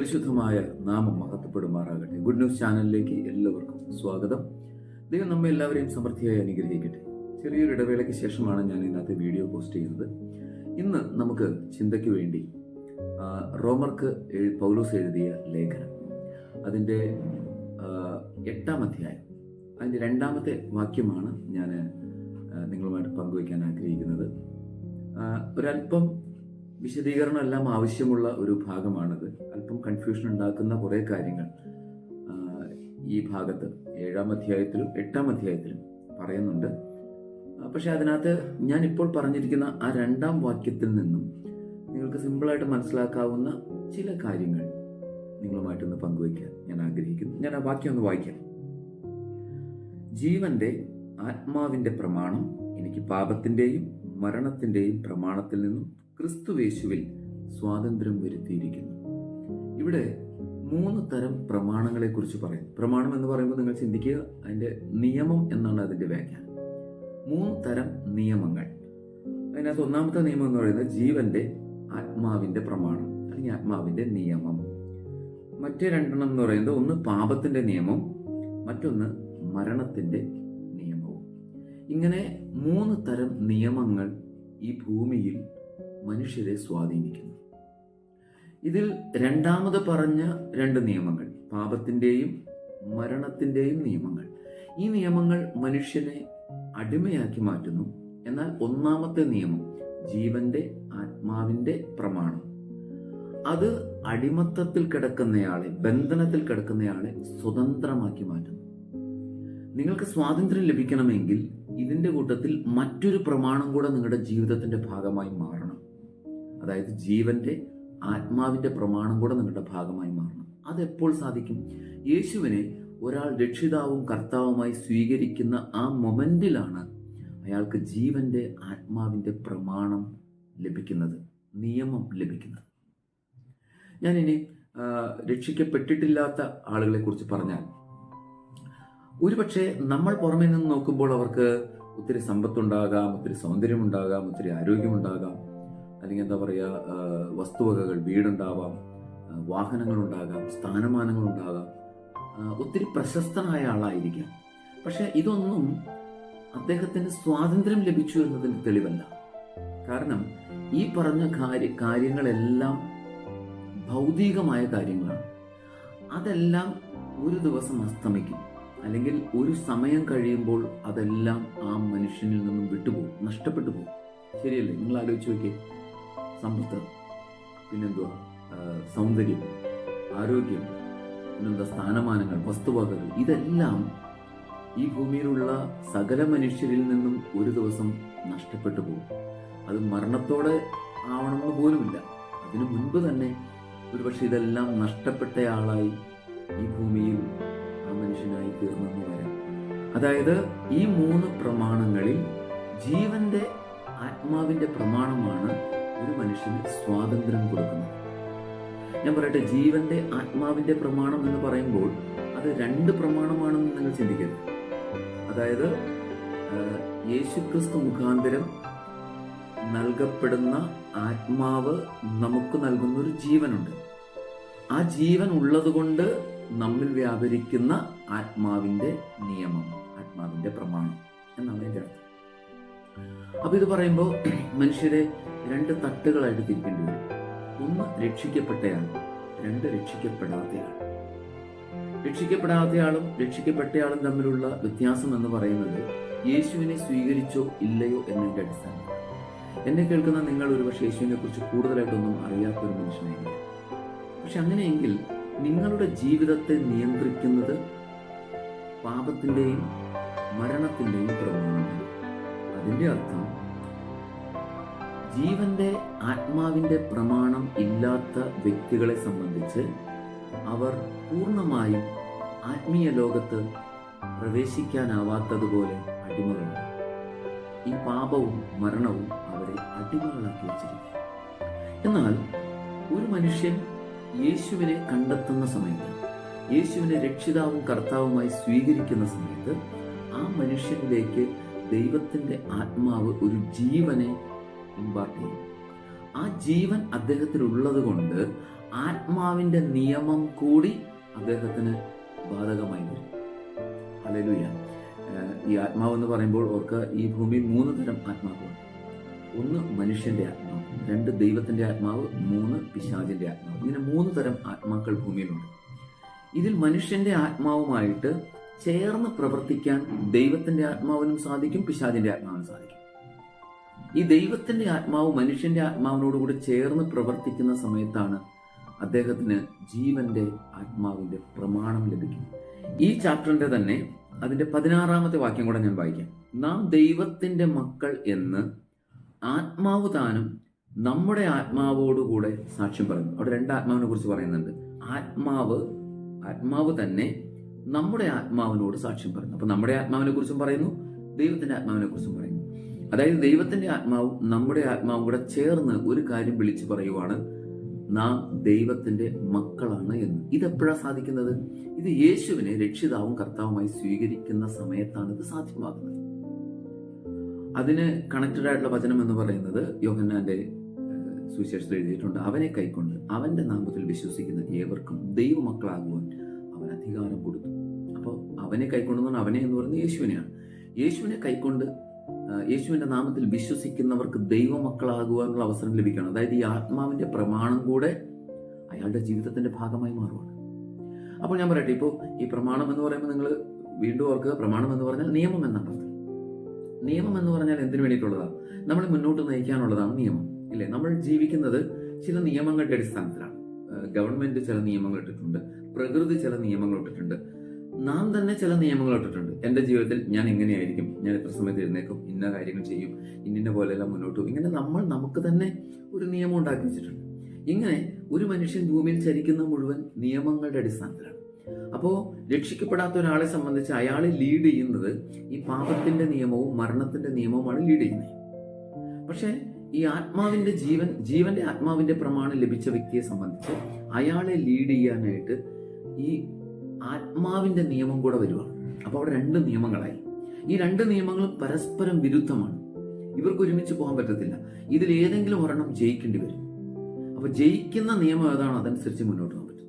അതിപരിശുദ്ധമായ നാമം മഹത്വപ്പെടുമാറാകട്ടെ. Good news ചാനലിലേക്ക് എല്ലാവർക്കും സ്വാഗതം. ദൈവം നമ്മെ എല്ലാവരെയും സമൃദ്ധിയായി അനുഗ്രഹിക്കട്ടെ. ചെറിയൊരു ഇടവേളയ്ക്ക് ശേഷമാണ് ഞാൻ ഇന്നത്തെ വീഡിയോ പോസ്റ്റ് ചെയ്യുന്നത്. ഇന്ന് നമുക്ക് ചിന്തയ്ക്ക് വേണ്ടി റോമർക്ക് പൗലൂസ് എഴുതിയ ലേഖനം. അതിന്റെ എട്ടാം അധ്യായം. അതിന്റെ രണ്ടാമത്തെ വാക്യമാണ് ഞാൻ നിങ്ങളുമായിട്ട് പങ്കുവയ്ക്കാൻ ആഗ്രഹിക്കുന്നത്. ഒരല്പം വിശദീകരണം എല്ലാം ആവശ്യമുള്ള ഒരു ഭാഗമാണിത്. അല്പം കൺഫ്യൂഷൻ ഉണ്ടാക്കുന്ന കുറേ കാര്യങ്ങൾ ഈ ഭാഗത്ത് ഏഴാം അധ്യായത്തിലും എട്ടാം അധ്യായത്തിലും പറയുന്നുണ്ട്. പക്ഷെ അതിനകത്ത് ഞാൻ ഇപ്പോൾ പറഞ്ഞിരിക്കുന്ന ആ രണ്ടാം വാക്യത്തിൽ നിന്നും നിങ്ങൾക്ക് സിമ്പിളായിട്ട് മനസ്സിലാക്കാവുന്ന ചില കാര്യങ്ങൾ നിങ്ങളുമായിട്ടൊന്ന് പങ്കുവയ്ക്കാൻ ഞാൻ ആഗ്രഹിക്കുന്നു. ഞാൻ ആ വാക്യം ഒന്ന് വായിക്കാം. ജീവന്റെ ആത്മാവിന്റെ പ്രമാണം എനിക്ക് പാപത്തിന്റെയും മരണത്തിന്റെയും പ്രമാണത്തിൽ നിന്നും ക്രിസ്തുവേശുവിൽ സ്വാതന്ത്ര്യം വരുത്തിയിരിക്കുന്നു. ഇവിടെ മൂന്ന് തരം പ്രമാണങ്ങളെ കുറിച്ച് പറയും പ്രമാണം എന്ന് പറയുമ്പോൾ നിങ്ങൾ ചിന്തിക്കുക അതിന്റെ നിയമം എന്നാണ് അതിന്റെ വ്യാഖ്യാനം. മൂന്ന് തരം നിയമങ്ങൾ. അതിനകത്ത് ഒന്നാമത്തെ നിയമം എന്ന് പറയുന്നത് ജീവന്റെ ആത്മാവിന്റെ പ്രമാണം അല്ലെങ്കിൽ ആത്മാവിന്റെ നിയമം. മറ്റേ രണ്ടെണ്ണം എന്ന് പറയുന്നത് ഒന്ന് പാപത്തിന്റെ നിയമം മറ്റൊന്ന് മരണത്തിന്റെ നിയമവും. ഇങ്ങനെ മൂന്ന് തരം നിയമങ്ങൾ ഈ ഭൂമിയിൽ മനുഷ്യരെ സ്വാധീനിക്കുന്നു. ഇതിൽ രണ്ടാമത് പറഞ്ഞ രണ്ട് നിയമങ്ങൾ പാപത്തിന്റെയും മരണത്തിന്റെയും നിയമങ്ങൾ. ഈ നിയമങ്ങൾ മനുഷ്യനെ അടിമയാക്കി മാറ്റുന്നു. എന്നാൽ ഒന്നാമത്തെ നിയമം ജീവന്റെ ആത്മാവിന്റെ പ്രമാണം. അത് അടിമത്തത്തിൽ കിടക്കുന്നയാളെ ബന്ധനത്തിൽ കിടക്കുന്നയാളെ സ്വതന്ത്രമാക്കി മാറ്റുന്നു. നിങ്ങൾക്ക് സ്വാതന്ത്ര്യം ലഭിക്കണമെങ്കിൽ ഇതിന്റെ കൂട്ടത്തിൽ മറ്റൊരു പ്രമാണം കൂടെ നിങ്ങളുടെ ജീവിതത്തിന്റെ ഭാഗമായി മാറണം. അതായത് ജീവന്റെ ആത്മാവിന്റെ പ്രമാണം കൂടെ നിങ്ങളുടെ ഭാഗമായി മാറണം. അതെപ്പോൾ സാധിക്കും? യേശുവിനെ ഒരാൾ രക്ഷിതാവും കർത്താവുമായി സ്വീകരിക്കുന്ന ആ മൊമെന്റിലാണ് അയാൾക്ക് ജീവന്റെ ആത്മാവിന്റെ പ്രമാണം ലഭിക്കുന്നത് നിയമം ലഭിക്കുന്നത്. ഞാനിനി രക്ഷിക്കപ്പെട്ടിട്ടില്ലാത്ത ആളുകളെ കുറിച്ച് പറഞ്ഞാൽ ഒരുപക്ഷെ നമ്മൾ പുറമേ നിന്ന് നോക്കുമ്പോൾ അവർക്ക് ഒത്തിരി സമ്പത്തുണ്ടാകാം ഒത്തിരി സൗന്ദര്യമുണ്ടാകാം ഒത്തിരി ആരോഗ്യമുണ്ടാകാം. അല്ലെങ്കിൽ എന്താ പറയുക വസ്തുവകകൾ വീടുണ്ടാവാം വാഹനങ്ങളുണ്ടാകാം സ്ഥാനമാനങ്ങളുണ്ടാകാം ഒത്തിരി പ്രശസ്തനായ ആളായിരിക്കാം. പക്ഷെ ഇതൊന്നും അദ്ദേഹത്തിന് സ്വാതന്ത്ര്യം ലഭിച്ചു എന്നതിന് തെളിവല്ല. കാരണം ഈ പറഞ്ഞ കാര്യ കാര്യങ്ങളെല്ലാം ഭൗതികമായ കാര്യങ്ങളാണ്. അതെല്ലാം ഒരു ദിവസം അസ്തമിക്കും. അല്ലെങ്കിൽ ഒരു സമയം കഴിയുമ്പോൾ അതെല്ലാം ആ മനുഷ്യനിൽ നിന്നും വിട്ടുപോകും നഷ്ടപ്പെട്ടു പോകും. ശരിയല്ലേ? നിങ്ങൾ ആലോചിച്ച് നോക്കിയേ. സമ്പത്ത് പിന്നെന്തുവാ? സൗന്ദര്യം ആരോഗ്യം പിന്നെന്താ സ്ഥാനമാനങ്ങൾ വസ്തുവകകൾ ഇതെല്ലാം ഈ ഭൂമിയിലുള്ള സകല മനുഷ്യരിൽ നിന്നും ഒരു ദിവസം നഷ്ടപ്പെട്ടു പോകും. അത് മരണത്തോടെ ആവണമെന്ന് പോലുമില്ല. അതിനു മുൻപ് തന്നെ ഒരുപക്ഷെ ഇതെല്ലാം നഷ്ടപ്പെട്ടയാളായി ഈ ഭൂമിയിൽ ആ മനുഷ്യനായി തീർന്നെന്ന് വരാം. അതായത് ഈ മൂന്ന് പ്രമാണങ്ങളിൽ ജീവന്റെ ആത്മാവിന്റെ പ്രമാണമാണ് ഒരു മനുഷ്യന് സ്വാതന്ത്ര്യം കൊടുക്കുന്നത്. ഞാൻ പറയട്ടെ ജീവന്റെ ആത്മാവിന്റെ പ്രമാണം എന്ന് പറയുമ്പോൾ അത് രണ്ട് പ്രമാണമാണെന്ന് നിങ്ങൾ ചിന്തിക്കരുത്. അതായത് യേശുക്രിസ്തു മുഖാന്തരം നൽകപ്പെടുന്ന ആത്മാവ് നമുക്ക് നൽകുന്ന ഒരു ജീവനുണ്ട്. ആ ജീവൻ ഉള്ളതുകൊണ്ട് നമ്മിൽ വ്യാപരിക്കുന്ന ആത്മാവിന്റെ നിയമം ആത്മാവിന്റെ പ്രമാണം എന്നാണ് എന്റെ അർത്ഥം. അപ്പൊ ഇത് പറയുമ്പോൾ മനുഷ്യരെ രണ്ട് തട്ടുകളായിട്ട് തിരിക്കേണ്ടി വരും. ഒന്ന് രക്ഷിക്കപ്പെട്ടയാൾ രണ്ട് രക്ഷിക്കപ്പെടാത്തയാൾ. രക്ഷിക്കപ്പെടാത്തയാളും രക്ഷിക്കപ്പെട്ടയാളും തമ്മിലുള്ള വ്യത്യാസം എന്ന് പറയുന്നത് യേശുവിനെ സ്വീകരിച്ചോ ഇല്ലയോ എന്നതിന്റെ അടിസ്ഥാനം എന്നെ കേൾക്കുന്ന നിങ്ങൾ ഒരുപക്ഷെ യേശുവിനെ കുറിച്ച് കൂടുതലായിട്ടൊന്നും അറിയാത്ത ഒരു മനുഷ്യനായിരിക്കും. പക്ഷെ അങ്ങനെയെങ്കിൽ നിങ്ങളുടെ ജീവിതത്തെ നിയന്ത്രിക്കുന്നത് പാപത്തിന്റെയും മരണത്തിന്റെയും പ്രമാണമാണ് അതിന്റെ അർത്ഥം ജീവന്റെ ആത്മാവിന്റെ പ്രമാണം ഇല്ലാത്ത വ്യക്തികളെ സംബന്ധിച്ച് അവർ പൂർണമായും ആത്മീയ ലോകത്ത് പ്രവേശിക്കാനാവാത്തതുപോലെ അടിമകളാണ്. ഈ പാപവും മരണവും അവരെ അടിമകളാക്കി വെച്ചിരിക്കുക എന്നാൽ ഒരു മനുഷ്യൻ യേശുവിനെ കണ്ടെത്തുന്ന സമയത്ത് യേശുവിനെ രക്ഷിതാവും കർത്താവുമായി സ്വീകരിക്കുന്ന സമയത്ത് ആ മനുഷ്യനിലേക്ക് ദൈവത്തിന്റെ ആത്മാവ് ഒരു ജീവനെ ഇമ്പാർട്ട്. ചെയ്യും ആ ജീവൻ അദ്ദേഹത്തിൽ ഉള്ളത് കൊണ്ട് ആത്മാവിന്റെ നിയമം കൂടി അദ്ദേഹത്തിന് ബാധകമായി വരും. അലലുയ ഈ ആത്മാവ് എന്ന് പറയുമ്പോൾ ഓർക്ക് ഈ ഭൂമി മൂന്ന് തരം ആത്മാവുണ്ട് ഒന്ന് മനുഷ്യന്റെ ആത്മാവ് രണ്ട് ദൈവത്തിന്റെ ആത്മാവ് മൂന്ന് പിശാചിന്റെ ആത്മാവ്. ഇങ്ങനെ മൂന്ന് തരം ആത്മാക്കൾ ഭൂമിയിലുണ്ട്. ഇതിൽ മനുഷ്യന്റെ ആത്മാവുമായിട്ട് ചേർന്ന് പ്രവർത്തിക്കാൻ ദൈവത്തിന്റെ ആത്മാവിനും സാധിക്കും പിശാചിന്റെ ആത്മാവിനും സാധിക്കും. ഈ ദൈവത്തിന്റെ ആത്മാവ് മനുഷ്യന്റെ ആത്മാവിനോടുകൂടി ചേർന്ന് പ്രവർത്തിക്കുന്ന സമയത്താണ് അദ്ദേഹത്തിന് ജീവന്റെ ആത്മാവിന്റെ പ്രമാണം ലഭിക്കുന്നത്. ഈ ചാപ്റ്ററിന്റെ തന്നെ അതിന്റെ പതിനാറാമത്തെ വാക്യം കൂടെ ഞാൻ വായിക്കാം. നാം ദൈവത്തിന്റെ മക്കൾ എന്ന് ആത്മാവ് താനും നമ്മുടെ ആത്മാവോടുകൂടെ സാക്ഷ്യം പറയുന്നു. അവിടെ രണ്ട് ആത്മാവിനെ കുറിച്ച് പറയുന്നുണ്ട്. ആത്മാവ് ആത്മാവ് തന്നെ നമ്മുടെ ആത്മാവിനോട് സാക്ഷ്യം പറയുന്നു. അപ്പൊ നമ്മുടെ ആത്മാവിനെ കുറിച്ചും പറയുന്നു ദൈവത്തിന്റെ ആത്മാവിനെ കുറിച്ചും പറയുന്നു. അതായത് ദൈവത്തിന്റെ ആത്മാവും നമ്മുടെ ആത്മാവും കൂടെ ചേർന്ന് ഒരു കാര്യം വിളിച്ചു പറയുവാണ് നാം ദൈവത്തിന്റെ മക്കളാണ് എന്ന്. ഇതെപ്പോഴാണ് സാധിക്കുന്നത്? ഇത് യേശുവിനെ രക്ഷിതാവും കർത്താവുമായി സ്വീകരിക്കുന്ന സമയത്താണ് ഇത് സാധ്യമാകുന്നത്. അതിന് കണക്റ്റഡ് ആയിട്ടുള്ള വചനം എന്ന് പറയുന്നത് യോഹന്നാന്റെ സുവിശേഷത്തിൽ എഴുതിയിട്ടുണ്ട്. അവനെ കൈക്കൊണ്ട് അവന്റെ നാമത്തിൽ വിശ്വസിക്കുന്ന ഏവർക്കും ദൈവമക്കളാകുവാൻ അവൻ അധികാരം കൊടുത്തു. അപ്പോൾ അവനെ കൈക്കൊണ്ടെന്നാണ് അവനെ എന്ന് പറയുന്നത് യേശുവിനെയാണ്. യേശുവിനെ കൈക്കൊണ്ട് ആ, യേശുവിന്റെ നാമത്തിൽ വിശ്വസിക്കുന്നവർക്ക് ദൈവമക്കളാകുവാനുള്ള അവസരം ലഭിക്കണം. അതായത് ഈ ആത്മാവിന്റെ പ്രമാണം കൂടെ അയാളുടെ ജീവിതത്തിന്റെ ഭാഗമായി മാറുവാണ്. അപ്പോൾ ഞാൻ പറയട്ടെ ഇപ്പോൾ ഈ പ്രമാണം എന്ന് പറയുമ്പോൾ നിങ്ങൾ വീണ്ടും ഓർക്കുക പ്രമാണം എന്ന് പറഞ്ഞാൽ നിയമം എന്നാണ് അർത്ഥം. നിയമം എന്ന് പറഞ്ഞാൽ എന്തിനു വേണ്ടിയിട്ടുള്ളതാണ്? നമ്മൾ മുന്നോട്ട് നയിക്കാനുള്ളതാണ് നിയമം ഇല്ലേ? നമ്മൾ ജീവിക്കുന്നത് ചില നിയമങ്ങളുടെ അടിസ്ഥാനത്തിലാണ്. ഗവൺമെന്റ് ചില നിയമങ്ങൾ ഇട്ടിട്ടുണ്ട് പ്രകൃതി ചില നിയമങ്ങൾ ഇട്ടിട്ടുണ്ട്. നാം തന്നെ ചില നിയമങ്ങൾ ഇട്ടിട്ടുണ്ട്. എന്റെ ജീവിതത്തിൽ ഞാൻ എങ്ങനെയായിരിക്കും? ഞാൻ എത്ര സമയത്ത് എഴുന്നേക്കും ഇന്ന കാര്യങ്ങൾ ചെയ്യും. ഇന്നിന്ന പോലെയെല്ലാം മുന്നോട്ട് പോകും. ഇങ്ങനെ നമ്മൾ നമുക്ക് തന്നെ ഒരു നിയമം ഉണ്ടാക്കി വെച്ചിട്ടുണ്ട്. ഇങ്ങനെ ഒരു മനുഷ്യൻ ഭൂമിയിൽ ചരിക്കുന്ന മുഴുവൻ നിയമങ്ങളുടെ അടിസ്ഥാനത്തിലാണ്. അപ്പോൾ രക്ഷിക്കപ്പെടാത്ത ഒരാളെ സംബന്ധിച്ച് അയാൾ ലീഡ് ചെയ്യുന്നത് ഈ പാപത്തിന്റെ നിയമവും മരണത്തിന്റെ നിയമവുമാണ് ലീഡ് ചെയ്യുന്നത്. പക്ഷേ ഈ ആത്മാവിന്റെ ജീവൻ ജീവന്റെ ആത്മാവിന്റെ പ്രമാണം ലഭിച്ച വ്യക്തിയെ സംബന്ധിച്ച് അയാളെ ലീഡ് ചെയ്യാനായിട്ട് ഈ ആത്മാവിന്റെ നിയമം കൂടെ വരുവാണ് അപ്പോൾ അവിടെ രണ്ട് നിയമങ്ങളായി. ഈ രണ്ട് നിയമങ്ങളും പരസ്പരം വിരുദ്ധമാണ്. ഇവർക്ക് ഒരുമിച്ച് പോകാൻ പറ്റത്തില്ല. ഇതിൽ ഏതെങ്കിലും ഒരെണ്ണം ജയിക്കേണ്ടി വരും. അപ്പോൾ ജയിക്കുന്ന നിയമം ഏതാണോ? അതനുസരിച്ച് മുന്നോട്ട് പോകാൻ പറ്റും.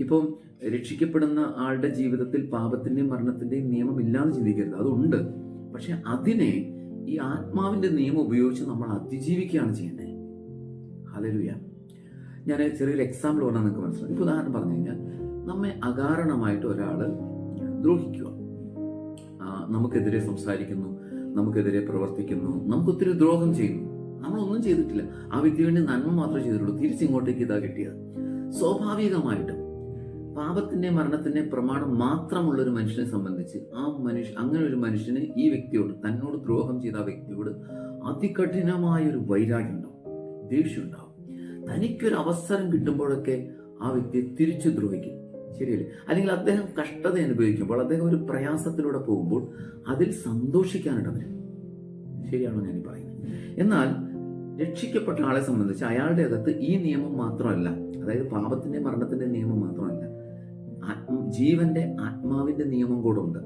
ഇപ്പം രക്ഷിക്കപ്പെടുന്ന ആളുടെ ജീവിതത്തിൽ പാപത്തിന്റെയും മരണത്തിന്റെയും നിയമം ഇല്ലാന്ന് ചിന്തിക്കരുത്. അതുണ്ട്. പക്ഷെ അതിനെ ഈ ആത്മാവിന്റെ നിയമം ഉപയോഗിച്ച് നമ്മൾ അതിജീവിക്കുകയാണ് ചെയ്യുന്നത് ഹലലുയ ഞാൻ ചെറിയൊരു എക്സാമ്പിൾ പറഞ്ഞാൽ നിങ്ങൾക്ക് മനസ്സിലാവും. ഇപ്പൊ ഉദാഹരണം പറഞ്ഞു കഴിഞ്ഞാൽ നമ്മെ അകാരണമായിട്ട് ഒരാൾ ദ്രോഹിക്കുക. നമുക്കെതിരെ സംസാരിക്കുന്നു നമുക്കെതിരെ പ്രവർത്തിക്കുന്നു നമുക്ക് ഒത്തിരി ദ്രോഹം ചെയ്യുന്നു. നമ്മളൊന്നും ചെയ്തിട്ടില്ല. ആ വ്യക്തി വേണ്ടി നന്മ മാത്രമേ ചെയ്തിട്ടുള്ളൂ. തിരിച്ചിങ്ങോട്ടേക്ക് ഇതാ കിട്ടിയത്. സ്വാഭാവികമായിട്ടും പാപത്തിന്റെ മരണത്തിന്റെ പ്രമാണം മാത്രമുള്ള ഒരു മനുഷ്യനെ സംബന്ധിച്ച് ആ മനുഷ്യ അങ്ങനെ ഒരു മനുഷ്യന് ഈ വ്യക്തിയോട് തന്നോട് ദ്രോഹം ചെയ്ത ആ വ്യക്തിയോട് അതികഠിനമായ ഒരു വൈരാഗ്യം ഉണ്ടാവും. ദേഷ്യം ഉണ്ടാവും. തനിക്കൊരു അവസരം കിട്ടുമ്പോഴൊക്കെ ആ വ്യക്തിയെ തിരിച്ചു ദ്രോഹിക്കും. ശരിയല്ലേ? അല്ലെങ്കിൽ അദ്ദേഹം കഷ്ടത അനുഭവിക്കുമ്പോൾ അദ്ദേഹം ഒരു പ്രയാസത്തിലൂടെ പോകുമ്പോൾ അതിൽ സന്തോഷിക്കാനായിട്ട് ശരിയാണോ ഞാൻ പറയുന്നത് എന്നാൽ രക്ഷിക്കപ്പെട്ട ആളെ സംബന്ധിച്ച് അയാളുടെ അകത്ത് ഈ നിയമം മാത്രമല്ല അതായത് പാപത്തിന്റെ മരണത്തിന്റെ നിയമം മാത്രമല്ല ജീവന്റെ ആത്മാവിന്റെ നിയമം കൂടെ ഉണ്ട്.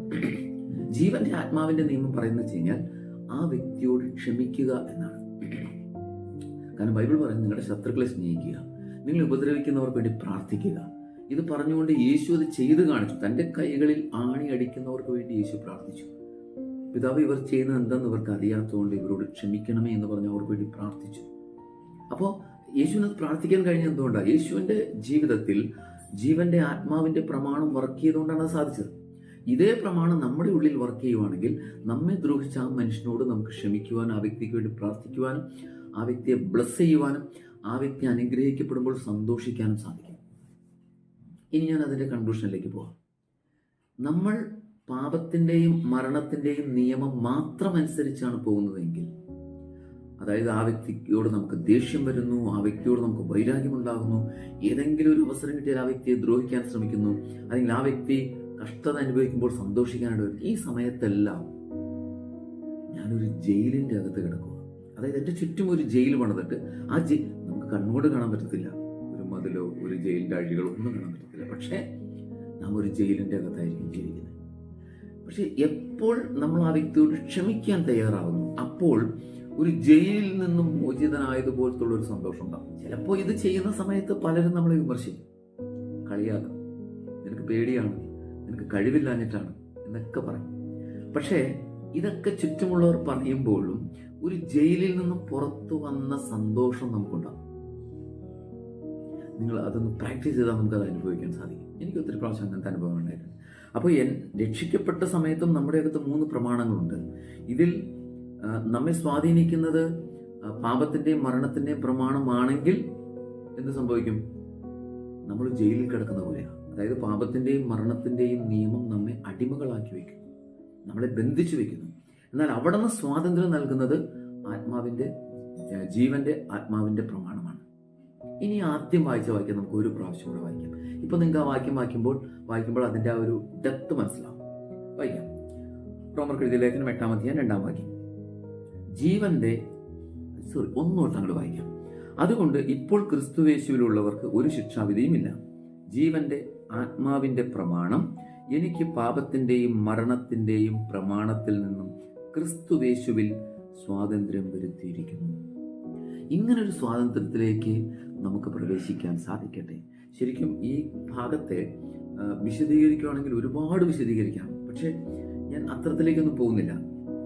ജീവന്റെ ആത്മാവിന്റെ നിയമം പറയുന്നത് വെച്ച് കഴിഞ്ഞാൽ ആ വ്യക്തിയോട് ക്ഷമിക്കുക എന്നാണ്. കാരണം ബൈബിൾ പറയുന്നത് നിങ്ങളുടെ ശത്രുക്കളെ സ്നേഹിക്കുക നിങ്ങൾ ഉപദ്രവിക്കുന്നവർക്ക് വേണ്ടി പ്രാർത്ഥിക്കുക. ഇത് പറഞ്ഞുകൊണ്ട് യേശു അത് ചെയ്തു കാണിച്ചു. തന്റെ കൈകളിൽ ആണി അടിക്കുന്നവർക്ക് വേണ്ടി യേശു പ്രാർത്ഥിച്ചു. പിതാവ് ഇവർ ചെയ്യുന്നത് എന്താണെന്ന് ഇവർക്ക് അറിയാത്തതുകൊണ്ട് ഇവരോട് ക്ഷമിക്കണമേ എന്ന് പറഞ്ഞ് അവർക്ക് വേണ്ടി പ്രാർത്ഥിച്ചു. അപ്പോൾ യേശുവിന് പ്രാർത്ഥിക്കാൻ കഴിഞ്ഞ എന്തുകൊണ്ടാണ് യേശുവിന്റെ ജീവിതത്തിൽ ജീവന്റെ ആത്മാവിന്റെ പ്രമാണം വർക്ക് ചെയ്തുകൊണ്ടാണ് അത് സാധിച്ചത്. ഇതേ പ്രമാണം നമ്മുടെ ഉള്ളിൽ വർക്ക് ചെയ്യുവാണെങ്കിൽ നമ്മെ ദ്രോഹിച്ച ആ മനുഷ്യനോട് നമുക്ക് ക്ഷമിക്കുവാനും ആ വ്യക്തിക്ക് വേണ്ടി പ്രാർത്ഥിക്കുവാനും ആ വ്യക്തിയെ ബ്ലസ് ചെയ്യുവാനും ആ വ്യക്തി അനുഗ്രഹിക്കപ്പെടുമ്പോൾ സന്തോഷിക്കാനും സാധിക്കും. ഇനി ഞാൻ അതിന്റെ കൺക്ലൂഷനിലേക്ക് പോവാം. നമ്മൾ പാപത്തിന്റെയും മരണത്തിന്റെയും നിയമം മാത്രം അനുസരിച്ചാണ് പോകുന്നതെങ്കിൽ അതായത് ആ വ്യക്തിയോട് നമുക്ക് ദേഷ്യം വരുന്നു ആ വ്യക്തിയോട് നമുക്ക് വൈരാഗ്യമുണ്ടാകുന്നു ഏതെങ്കിലും ഒരു അവസരം കിട്ടിയാൽ ആ വ്യക്തിയെ ദ്രോഹിക്കാൻ ശ്രമിക്കുന്നു അല്ലെങ്കിൽ ആ വ്യക്തി കഷ്ടത അനുഭവിക്കുമ്പോൾ സന്തോഷിക്കാനായിട്ട് ഈ സമയത്തെല്ലാം ഞാനൊരു ജയിലിന്റെ അകത്ത് കിടക്കുക അതായത് എന്റെ ചുറ്റും ഒരു ജയിൽ പണിതിട്ട് ആ ജയിൽ നമുക്ക് കണ്ണുകൊണ്ട് കാണാൻ പറ്റത്തില്ല. മതിലോ ഒരു ജയിലിന്റെ അഴികളോ ഒന്നും കാണാൻ പറ്റത്തില്ല. പക്ഷേ നാം ഒരു ജയിലിന്റെ അകത്തായിരിക്കും ജീവിക്കുന്നത്. പക്ഷെ എപ്പോൾ നമ്മൾ ആ വ്യക്തിയോട് ക്ഷമിക്കാൻ തയ്യാറാവുന്നു? അപ്പോൾ ഒരു ജയിലിൽ നിന്നും മോചിതനായതുപോലത്തുള്ള ഒരു സന്തോഷം ഉണ്ടാവും. ചിലപ്പോൾ ഇത് ചെയ്യുന്ന സമയത്ത് പലരും നമ്മളെ വിമർശിക്കും. കളിയാക്കും. നിനക്ക് പേടിയാണ്. നിനക്ക് കഴിവില്ലാഞ്ഞിട്ടാണ് എന്നൊക്കെ പറയും. പക്ഷേ ഇതൊക്കെ ചുറ്റുമുള്ളവർ പറയുമ്പോഴും ഒരു ജയിലിൽ നിന്നും പുറത്തു വന്ന സന്തോഷം നമുക്കുണ്ടാവും. നിങ്ങൾ അതൊന്ന് പ്രാക്ടീസ് ചെയ്താൽ നമുക്ക് അത് അനുഭവിക്കാൻ സാധിക്കും. എനിക്ക് ഒത്തിരി പ്രാവശ്യം അങ്ങനത്തെ അനുഭവം ഉണ്ടായിരുന്നു അപ്പോൾ എൻ രക്ഷിക്കപ്പെട്ട സമയത്തും നമ്മുടെ അകത്ത് മൂന്ന് പ്രമാണങ്ങളുണ്ട്. ഇതിൽ നമ്മെ സ്വാധീനിക്കുന്നത് പാപത്തിന്റെയും മരണത്തിന്റെയും പ്രമാണമാണെങ്കിൽ എന്ത് സംഭവിക്കും? നമ്മൾ ജയിലിൽ കിടക്കുന്ന പോലെയാണ്. അതായത് പാപത്തിന്റെയും മരണത്തിന്റെയും നിയമം നമ്മെ അടിമകളാക്കി വയ്ക്കുന്നു നമ്മളെ ബന്ധിച്ചു വയ്ക്കുന്നു. എന്നാൽ അവിടെ നിന്ന് സ്വാതന്ത്ര്യം നൽകുന്നത് ആത്മാവിന്റെ ജീവന്റെ ആത്മാവിന്റെ പ്രമാണമാണ്. ഇനി ആദ്യം വായിച്ച വാക്യം നമുക്ക് ഒരു പ്രാവശ്യം കൂടെ വായിക്കാം. ഇപ്പൊ നിങ്ങൾക്ക് ആ വാക്യം വായിക്കുമ്പോൾ വായിക്കുമ്പോൾ അതിന്റെ ആ ഒരു ഡെപ്ത് മനസ്സിലാവും. വായിക്കാം. റോമർ കെഴുതിയ ലേഖനം എട്ടാം അധ്യായം രണ്ടാം വാക്യം. ജീവന്റെ സോറി ഒന്നോട്ട് അങ്ങോട്ട് വായിക്കാം. അതുകൊണ്ട് ഇപ്പോൾ ക്രിസ്തുവേശുവിലുള്ളവർക്ക് ഒരു ശിക്ഷാവിധിയും ഇല്ല ജീവന്റെ ആത്മാവിന്റെ പ്രമാണം എനിക്ക് പാപത്തിന്റെയും മരണത്തിന്റെയും പ്രമാണത്തിൽ നിന്നും ക്രിസ്തുവേശുവിൽ സ്വാതന്ത്ര്യം വരുത്തിയിരിക്കുന്നു. ഇങ്ങനൊരു സ്വാതന്ത്ര്യത്തിലേക്ക് നമുക്ക് പ്രവേശിക്കാൻ സാധിക്കട്ടെ. ശരിക്കും ഈ ഭാഗത്തെ വിശദീകരിക്കുകയാണെങ്കിൽ ഒരുപാട് വിശദീകരിക്കാം. പക്ഷേ ഞാൻ അത്രത്തിലേക്കൊന്നും പോകുന്നില്ല.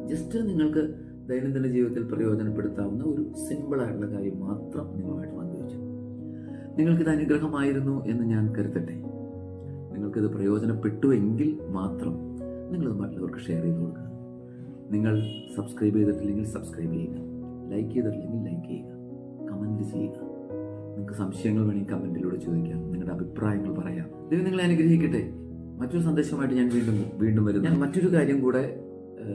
ജസ്റ്റ് നിങ്ങൾക്ക് ദൈനംദിന ജീവിതത്തിൽ പ്രയോജനപ്പെടുത്താവുന്ന ഒരു സിമ്പിൾ ആയിട്ടുള്ള കാര്യം മാത്രം നിങ്ങളുമായിട്ട് പങ്കുവച്ചു. നിങ്ങൾക്കിത് അനുഗ്രഹമായിരുന്നു എന്ന് ഞാൻ കരുതട്ടെ. നിങ്ങൾക്കിത് പ്രയോജനപ്പെട്ടു എങ്കിൽ മാത്രം നിങ്ങളത് മറ്റുള്ളവർക്ക് ഷെയർ ചെയ്ത് കൊടുക്കുക. നിങ്ങൾ സബ്സ്ക്രൈബ് ചെയ്തിട്ടില്ലെങ്കിൽ സബ്സ്ക്രൈബ് ചെയ്യുക. ലൈക്ക് ചെയ്തിട്ടില്ലെങ്കിൽ ലൈക്ക് ചെയ്യുക. കമന്റ് ചെയ്യുക. നിങ്ങൾക്ക് സംശയങ്ങൾ വേണമെങ്കിൽ കമന്റിലൂടെ ചോദിക്കാം. നിങ്ങളുടെ അഭിപ്രായങ്ങൾ പറയാം. ദൈവം നിങ്ങളെ അനുഗ്രഹിക്കട്ടെ. മറ്റൊരു സന്ദേശമായിട്ട് ഞാൻ വീണ്ടും വീണ്ടും വരുന്നു. ഞാൻ മറ്റൊരു കാര്യം കൂടെ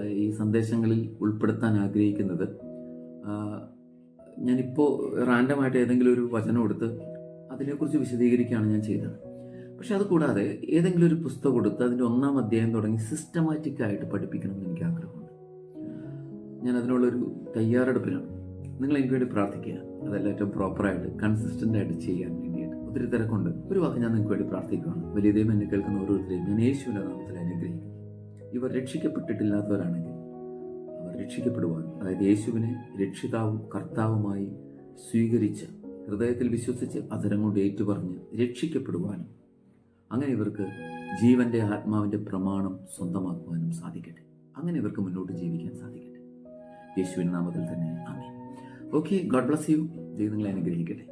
ഈ സന്ദേശങ്ങളിൽ ഉൾപ്പെടുത്താൻ ആഗ്രഹിക്കുന്നത്. ഞാനിപ്പോൾ റാൻഡമായിട്ട് ഏതെങ്കിലും ഒരു വചനം എടുത്ത് അതിനെക്കുറിച്ച് വിശദീകരിക്കുകയാണ് ഞാൻ ചെയ്തത്. പക്ഷെ അത് കൂടാതെ ഏതെങ്കിലും ഒരു പുസ്തകം എടുത്ത് അതിന്റെ ഒന്നാം അധ്യായം തുടങ്ങി സിസ്റ്റമാറ്റിക്കായിട്ട് പഠിപ്പിക്കണം എന്ന് എനിക്ക് ആഗ്രഹമുണ്ട്. ഞാൻ അതിനുള്ളൊരു തയ്യാറെടുപ്പിലാണ്. നിങ്ങൾ എനിക്ക് വേണ്ടി പ്രാർത്ഥിക്കുക. അതെല്ലാം ഏറ്റവും പ്രോപ്പറായിട്ട് കൺസിസ്റ്റന്റ് ആയിട്ട് ചെയ്യാൻ വേണ്ടിയിട്ട്. ഒത്തിരി തിരക്കുണ്ട്. ഒരു വാക്ക് ഞാൻ നിങ്ങൾക്ക് വേണ്ടി പ്രാർത്ഥിക്കുകയാണ്. വലിയ ദൈവം എന്നെ കേൾക്കുന്ന ഓരോരുത്തരെയും ഞാൻ യേശുവിന്റെ നാമത്തിൽ അനുഗ്രഹിക്കും ഇവർ രക്ഷിക്കപ്പെട്ടിട്ടില്ലാത്തവരാണെങ്കിൽ അവർ രക്ഷിക്കപ്പെടുവാൻ അതായത് യേശുവിനെ രക്ഷിതാവും കർത്താവുമായി സ്വീകരിച്ച് ഹൃദയത്തിൽ വിശ്വസിച്ച് അതരം കൊണ്ട് ഏറ്റുപറഞ്ഞ് രക്ഷിക്കപ്പെടുവാനും അങ്ങനെ ഇവർക്ക് ജീവന്റെ ആത്മാവിന്റെ പ്രമാണം സ്വന്തമാക്കുവാനും സാധിക്കട്ടെ. അങ്ങനെ ഇവർക്ക് മുന്നോട്ട് ജീവിക്കാൻ സാധിക്കട്ടെ. യേശുവിൻ നാമത്തിൽ തന്നെ. ആമേ ഓക്കെ ഗോഡ് ബ്ലസ് യു ദൈവം നിങ്ങളെ അനുഗ്രഹിക്കട്ടെ.